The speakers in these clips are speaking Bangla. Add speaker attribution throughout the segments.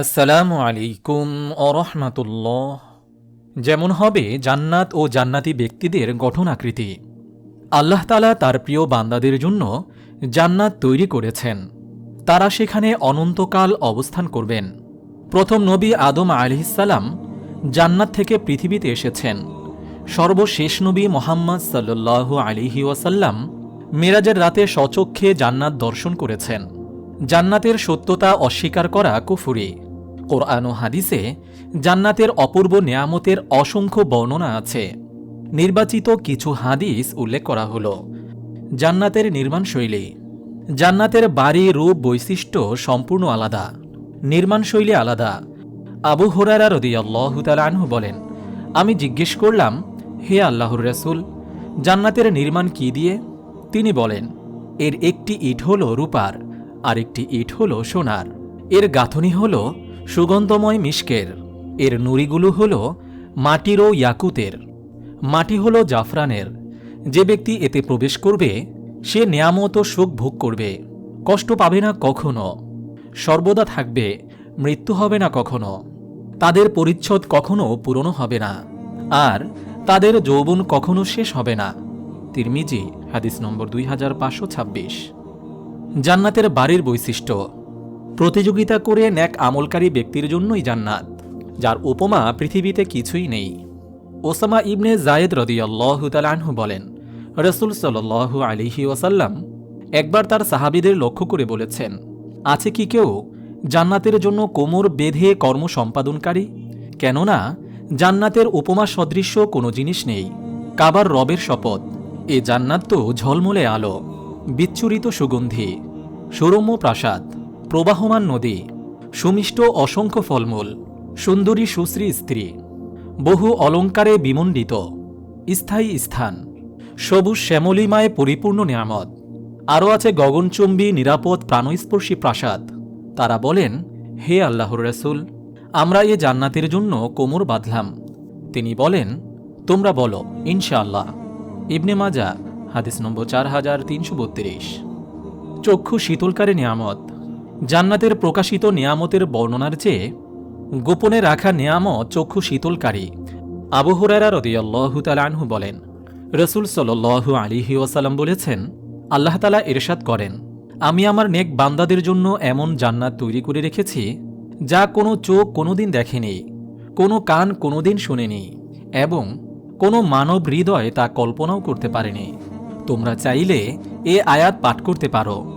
Speaker 1: আসসালামু আলাইকুম অরহমাতুল্লাহ যেমন হবে জান্নাত ও জান্নাতি ব্যক্তিদের গঠন আকৃতি আল্লাহ তালা তার প্রিয় বান্দাদের জন্য জান্নাত তৈরি করেছেন। তারা সেখানে অনন্তকাল অবস্থান করবেন। প্রথম নবী আদম আলিহিসাল্লাম জান্নাত থেকে পৃথিবীতে এসেছেন। সর্বশেষ নবী মোহাম্মদ সাল্লু আলিহি ওয়াসাল্লাম মেরাজের রাতে সচক্ষে জান্নাত দর্শন করেছেন। জান্নাতের সত্যতা অস্বীকার করা কুফুরি। কোরআন ও হাদিসে জান্নাতের অপূর্ব নেয়ামতের অসংখ্য বর্ণনা আছে। নির্বাচিত কিছু হাদিস উল্লেখ করা হল। জান্নাতের নির্মাণশৈলী। জান্নাতের বাড়ি, রূপ, বৈশিষ্ট্য সম্পূর্ণ আলাদা। নির্মাণশৈলী আলাদা। আবু হুরারা রদি আনহু বলেন, আমি জিজ্ঞেস করলাম, হে আল্লাহর রসুল, জান্নাতের নির্মাণ কি দিয়ে? তিনি বলেন, এর একটি ইট হল রূপার, আরেকটি ইট হল সোনার। এর গাঁথনি হল সুগন্ধময় মিষ্কের এর নুড়িগুলো হল মাটির ও ইয়াকুতের। মাটি হল জাফরানের। যে ব্যক্তি এতে প্রবেশ করবে, সে নিয়ামত সুখ ভোগ করবে। কষ্ট পাবে না কখনো। সর্বদা থাকবে, মৃত্যু হবে না কখনো। তাদের পরিচ্ছদ কখনো পুরনো হবে না। আর তাদের যৌবন কখনো শেষ হবে না। তিরমিজি, হাদিস নম্বর দুই হাজার পাঁচশো ছাব্বিশ। জান্নাতের বাড়ির বৈশিষ্ট্য। প্রতিযোগিতা করে ন্যাক আমলকারী ব্যক্তির জন্যই জান্নাত, যার উপমা পৃথিবীতে কিছুই নেই। ওসামা ইবনে জায়েদ রদিয়াল্লাহু তালানহু বলেন, রসুল সাল্লাহ আলিহি ওসাল্লাম একবার তার সাহাবিদের লক্ষ্য করে বলেছেন, আছে কি কেউ জান্নাতের জন্য কোমর বেঁধে কর্ম সম্পাদনকারী? কেননা জান্নাতের উপমা সদৃশ্য কোনো জিনিস নেই, কাবার রবের শপথ, এ জান্নাত তো ঝলমলে আলো, বিচ্ছুরিত সুগন্ধি, সুরম্য প্রাসাদ। প্রবাহমান নদী, সুমিষ্ট অসংখ্য ফলমূল, সুন্দরী সুশ্রী স্ত্রী, বহু অলঙ্কারে বিমণ্ডিত, স্থায়ী স্থান, সবুজ শ্যামলিমায় পরিপূর্ণ নিয়ামত আরও আছে গগনচুম্বী নিরাপদ প্রাণস্পর্শী প্রাসাদ। তারা বলেন, হে আল্লাহর রসুল, আমরা এ জান্নাতের জন্য কোমর বাঁধলাম। তিনি বলেন, তোমরা বলো, ইনশাআল্লাহ। ইবনে মাজা, হাদিস নম্বর চার হাজার তিনশো বত্রিশ। চক্ষু শীতলকারী নিয়ামত জান্নাতের প্রকাশিত নিয়ামতের বর্ণনার চেয়ে গোপনে রাখা নিয়ামত চক্ষু শীতলকারী। আবু হুরারা রদিয়াল্লাহু বলেন, রসুল সাল্লু আলিহি ওয়াসাল্লাম বলেছেন, আল্লাহ তালা এরশাদ করেন, আমি আমার নেক বান্দাদের জন্য এমন জান্নাত তৈরি করে রেখেছি, যা কোনো চোখ কোনোদিন দেখেনি, কোনো কান কোনোদিন শুনেনি, এবং কোনো মানব হৃদয় তা কল্পনাও করতে পারেনি। তোমরা চাইলে এ আয়াত পাঠ করতে পারো।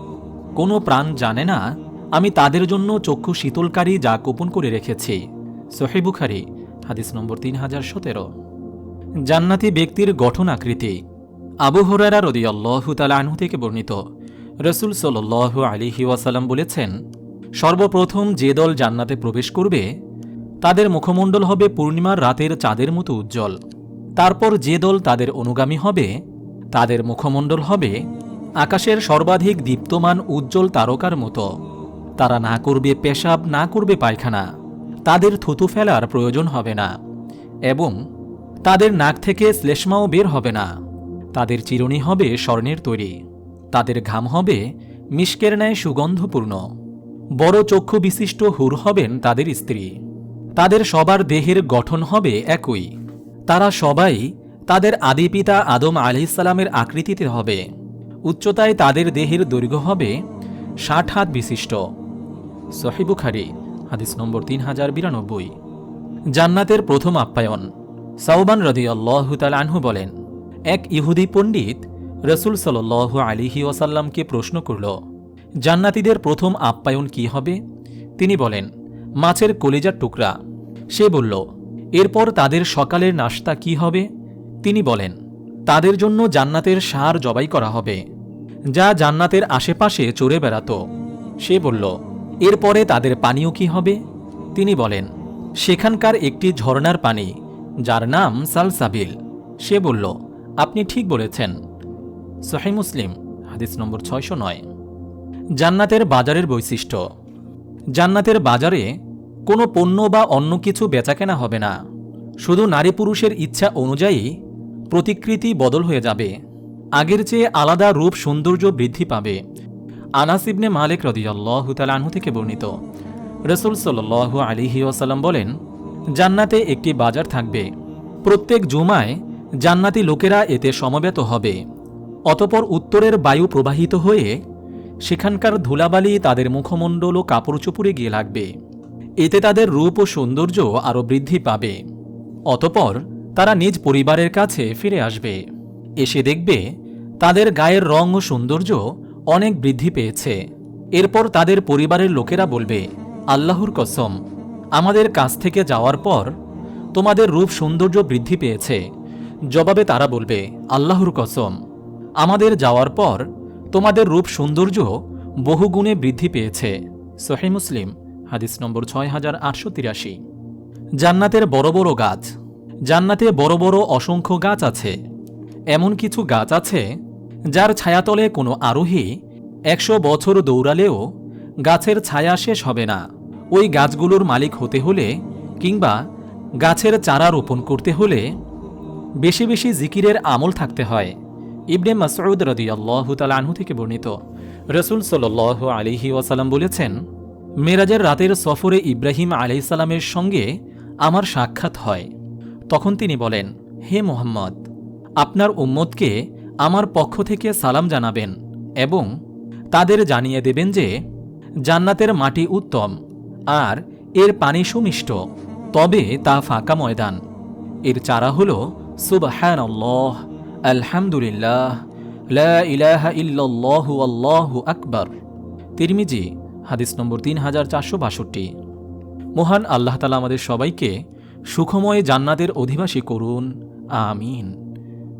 Speaker 1: কোনো প্রাণ জানে না আমি তাদের জন্য চক্ষু শীতলকারী যা গোপন করে রেখেছি। সোহেবুখারি হাদিস নম্বর তিন হাজার সতেরো। জান্নাতি ব্যক্তির গঠন আকৃতি আবু হরারা রদি আল্লাহ আনহু থেকে বর্ণিত। রসুল সাল আলিহি ওয়াসাল্লাম বলেছেন, সর্বপ্রথম যে দল জান্নাতে প্রবেশ করবে, তাদের মুখমণ্ডল হবে পূর্ণিমার রাতের চাঁদের মতো উজ্জ্বল। তারপর যে দল তাদের অনুগামী হবে, তাদের মুখমণ্ডল হবে আকাশের সর্বাধিক দীপ্তমান উজ্জ্বল তারকার মতো। তারা না করবে পেশাব, না করবে পায়খানা। তাদের থুতু ফেলার প্রয়োজন হবে না। এবং তাদের নাক থেকে শ্লেষ্মাও বের হবে না। তাদের চিরুনি হবে স্বর্ণের তৈরি। তাদের ঘাম হবে মিষ্কের ন্যায় সুগন্ধপূর্ণ। বড় চক্ষু বিশিষ্ট হুর হবেন তাদের স্ত্রী। তাদের সবার দেহের গঠন হবে একই। তারা সবাই তাদের আদিপিতা আদম আলিসাল্লামের আকৃতিতে হবে। উচ্চতায় তাদের দেহের দৈর্ঘ্য হবে ষাট হাত বিশিষ্ট। সহিবুখারি হাদিস নম্বর তিন হাজার বিরানব্বই। জান্নাতের প্রথম আপ্যায়ন সাউবান রদি আল্লাহ আনহু বলেন, এক ইহুদি পণ্ডিত রসুল সাল আলিহি ওয়াসাল্লামকে প্রশ্ন করল, জান্নাতিদের প্রথম আপ্যায়ন কি হবে? তিনি বলেন, মাছের কলিজার টুকরা। সে বলল, এরপর তাদের সকালের নাস্তা কি হবে? তিনি বলেন, তাদের জন্য জান্নাতের সার জবাই করা হবে, যা জান্নাতের আশেপাশে চড়ে বেড়াত। সে বলল এরপরে তাদের পানীয় কি হবে? তিনি বলেন, সেখানকার একটি ঝর্ণার পানি, যার নাম সালসাবিল। সে বলল, আপনি ঠিক বলেছেন। সোহাই মুসলিম, হাদিস নম্বর ছয়শো নয়। জান্নাতের বাজারের বৈশিষ্ট্য। জান্নাতের বাজারে কোনো পণ্য বা অন্য কিছু বেচাকেনা হবে না। শুধু নারী পুরুষের ইচ্ছা অনুযায়ী প্রতিকৃতি বদল হয়ে যাবে। আগের চেয়ে আলাদা রূপ সৌন্দর্য বৃদ্ধি পাবে। আনাস ইবনে মালিক রদিয়াল্লাহু আনহু থেকে বর্ণিত। রসুল সাল আলিহি ওয়াসাল্লাম বলেন, জান্নাতে একটি বাজার থাকবে। প্রত্যেক জুমায় জান্নাতি লোকেরা এতে সমবেত হবে। অতপর উত্তরের বায়ু প্রবাহিত হয়ে সেখানকার ধুলাবালি তাদের মুখমণ্ডল ও কাপড় চোপড়ে গিয়ে লাগবে। এতে তাদের রূপ ও সৌন্দর্য আরও বৃদ্ধি পাবে। অতপর তারা নিজ পরিবারের কাছে ফিরে আসবে। এসে দেখবে তাদের গায়ের রং ও সৌন্দর্য অনেক বৃদ্ধি পেয়েছে। এরপর তাদের পরিবারের লোকেরা বলবে, আল্লাহর কসম, আমাদের কাছ থেকে যাওয়ার পর তোমাদের রূপ সৌন্দর্য বৃদ্ধি পেয়েছে। জবাবে তারা বলবে, আল্লাহর কসম, আমাদের যাওয়ার পর তোমাদের রূপ সৌন্দর্য বহুগুণে বৃদ্ধি পেয়েছে। সহি মুসলিম, হাদিস নম্বর ছয় হাজার আটশো তিরাশি। জান্নাতের বড় বড় গাছ, জান্নাতে বড় বড় অসংখ্য গাছ আছে। এমন কিছু গাছ আছে যার ছায়াতলে কোনো আরোহী একশো বছর দৌড়ালেও গাছের ছায়া শেষ হবে না। ওই গাছগুলোর মালিক হতে হলে কিংবা গাছের চারা রোপণ করতে হলে বেশি বেশি জিকিরের আমল থাকতে হয়। ইবনে মাসউদ রদিয়াল্লাহ আনহু থেকে বর্ণিত। রসুল সাল আলিহি ওয়াসাল্লাম বলেছেন, মেরাজের রাতের সফরে ইব্রাহিম আলাইসাল্লামের সঙ্গে আমার সাক্ষাৎ হয়। তখন তিনি বলেন, হে মোহাম্মদ, আপনার উম্মতকে আমার পক্ষ থেকে সালাম জানাবেন এবং তাদের জানিয়ে দেবেন যে জান্নাতের মাটি উত্তম আর এর পানি সুমিষ্ট, তবে তা ফাঁকা ময়দান। এর চারা হল সুবহান আলহামদুলিল্লাহ, লা ইলাহা আল্লাহু আকবার। তিরমিজি, হাদিস নম্বর তিন হাজার চারশো বাষট্টি। মহান আল্লাহ তালা আমাদের সবাইকে সুখময় জান্নাতের অধিবাসী করুন। আমিন।